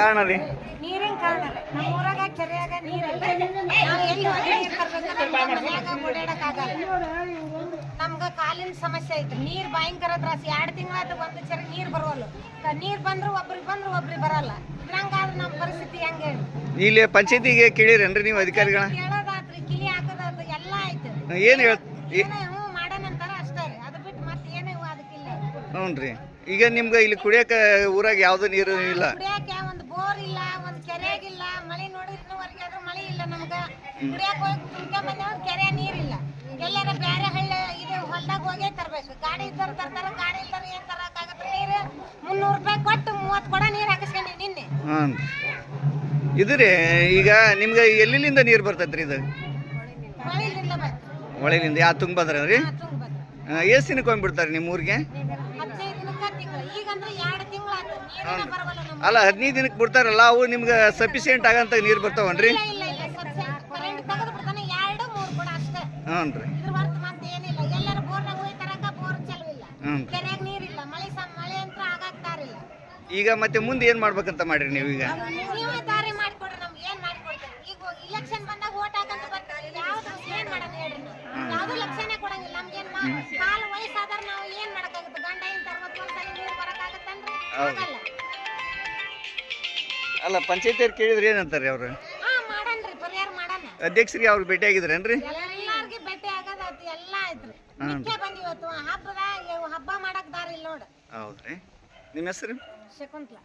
ಕಾರಣ ರೀ ನೀರಿನ ಕಾರಣ. ನಮ್ಮ ಊರಾಗ ಕೆರೆಯಾಗ ನೀರಿಲ್ಲ. ನಾವು ಎಲ್ಲಿ ಹೋಗಿ ನೀರು ಓಡಾಡಕ್ಕಾಗಲ್ಲ. ನಮ್ಗ ಕಾಲಿನ ಸಮಸ್ಯೆ ಐತ್ರಿ. ನೀರ್ ಭಯಂಕರ ತ್ರಾಸ. ಎರಡ್ ತಿಂಗಳಾಯ್ತು ಒಂದು ಚರಿ ನೀರ್ ಬರೋಲ್ಲ. ನೀರ್ ಬಂದ್ರು ಒಬ್ರಿಗೆ ಬಂದ್ರು ಒಬ್ರಿಗೆ ಬರಲ್ಲ. ಇದ್ರಂಗಾದ್ರೆ ನಮ್ಮ ಪರಿಸ್ಥಿತಿ ಹೆಂಗೆ ಇಲ್ಲಿ ಪಂಚಾಯತಿಗೆ ಕೇಳಿರೇನ್ರಿ ನೀವು ಅಧಿಕಾರಿಗಳ ಕೇಳೋದಾತ್ರಿ ಕಿಲಿ ಹಾಕೋದಾತ್ರಿ ಎಲ್ಲ ಆಯ್ತು. ಏನು ಹೇಳ್ ಹ್ಞೂ ಮಾಡೋಣಂತಾರ ಅಷ್ಟೇ ರೀ. ಅದು ಬಿಟ್ಟು ಮತ್ತೆ ಏನೋ ಅದಕ್ಕಿಲ್ಲ. ಹ್ಞೂ ರೀ ಈಗ ನಿಮ್ಗೆ ಇಲ್ಲಿ ಕುಡಿಯಕ್ಕೆ ಊರಾಗ ಯಾವುದೂ ನೀರು ಇಲ್ಲ? ಬೋರ್ ಇಲ್ಲ ಒಂದ್ ಕೆರೆಯಾಗಿಲ್ಲ ಮಳೆ ನೋಡಿದ್ರೆ ಇನ್ನೂವರೆಗೆ ಆದ್ರೂ ಮಳೆ ಇಲ್ಲ ನಮ್ಗ. ಕುಡಿಯಾಕ ಹೋಗಿ ತುಂಬ್ಕೊಂಡ್ ಬಂದೇವ್ ಕೆರೆ ನೀರಿಲ್ಲ. ಎಲ್ಲಾರ ಬೇರೆ ಹಳ್ಳಿ ಇದು ಹೊಲ್ದಾಗ ಹೋಗಿ ತರ್ಬೇಕು. ಗಾಡಿ ಇದ್ದವ್ರು ತರ್ತಾರ ಗಾಡಿ ಇಲ್ದಾರ ಏನ್ ತರಕಾಗತ್ತ ನೀರು ಮುನ್ನೂರು ರೂಪಾಯಿ ಕೊಟ್ಟು ಮೂವತ್ತು ಕೊಡ ನೀರು ಹಾಕಿಸ್ಕೊಂಡಿ ನಿನ್ನೆ. ಹಾಂ ಇದು ರೀ ಈಗ ನಿಮ್ಗೆ ಎಲ್ಲಿಂದ ನೀರು ಬರ್ತೈತ್ರಿ ಇದು? ಮಳೆಯಿಂದ ಹೊಳೆಲಿಂದ ಯಾವ ತುಂಗ್ ಬಂದ್ರಿ ಎಷ್ಟು ದಿನಕ್ಕೆ ಹೋಗ್ಬಿಡ್ತಾರೆ ನಿಮ್ಮ ಊರಿಗೆ? ಅಲ್ಲ ಹದಿನೈದು ದಿನಕ್ಕೆ ಬಿಡ್ತಾರಲ್ಲ ಅವು ನಿಮ್ಗೆ ಸಫಿಷಿಯೆಂಟ್ ಆಗಂತ ನೀರು ಬರ್ತಾವನ್ರಿ? ಹ್ಞೂ ರೀ ಈಗ ಮತ್ತೆ ಮುಂದೆ ಏನು ಮಾಡ್ಬೇಕಂತ ಮಾಡ್ರಿ ನೀವು ಈಗ? ನೀವೇ ದಾರಿ ಮಾಡಿಕೊಡ್ರಿ ನಮ್ಗೆ. ಏನ್ ಮಾಡಿಕೊಡ್ತೀರಿ? ಈಗ ಇಲೆಕ್ಷನ್ ಬಂದಾಗ ಓಟ್ ಹಾಕಂತ ಬರ್ತಾರೆ ಯಾವ್ದು ಏನ್ ಮಾಡೋಣ ಹೇಳ್ರಿ ನಾವು? ಯಾವ್ದು ಕೊಡಂಗಿಲ್ಲ. ನಮ್ಗೇನ್ ಮಾ ಹೌದು. ಅಲ್ಲ ಪಂಚಾಯತಿಯವ್ರು ಕೇಳಿದ್ರೆ ಏನಂತಾರೆ ಅವರು? ಹಾ ಮಾಡನ್ರಿ ಪರಿಹಾರ ಮಾಡಣ ಅಧ್ಯಕ್ಷರಿಗೆ ಅವ್ರು ಭೇಟಿ ಆಗಿದ್ರೇನ್ರಿ? ಎಲ್ಲಾರ್ಗಿ ಭೇಟಿ ಆಗೋದಾಯ್ತು ಎಲ್ಲ ಆಯ್ತ್ರಿ ಬಂದ್ ಇವತ್ತು ಬಂದಿವತ್ತು ಹಬ್ಬದ ಹಬ್ಬ ಮಾಡಕ್ ದಾರಿ ಇಲ್ಲ ನೋಡ. ಹೌದ್ರಿ. ನಿಮ್ಮ ಹೆಸರು? ಶಕುಂತ್ಲ.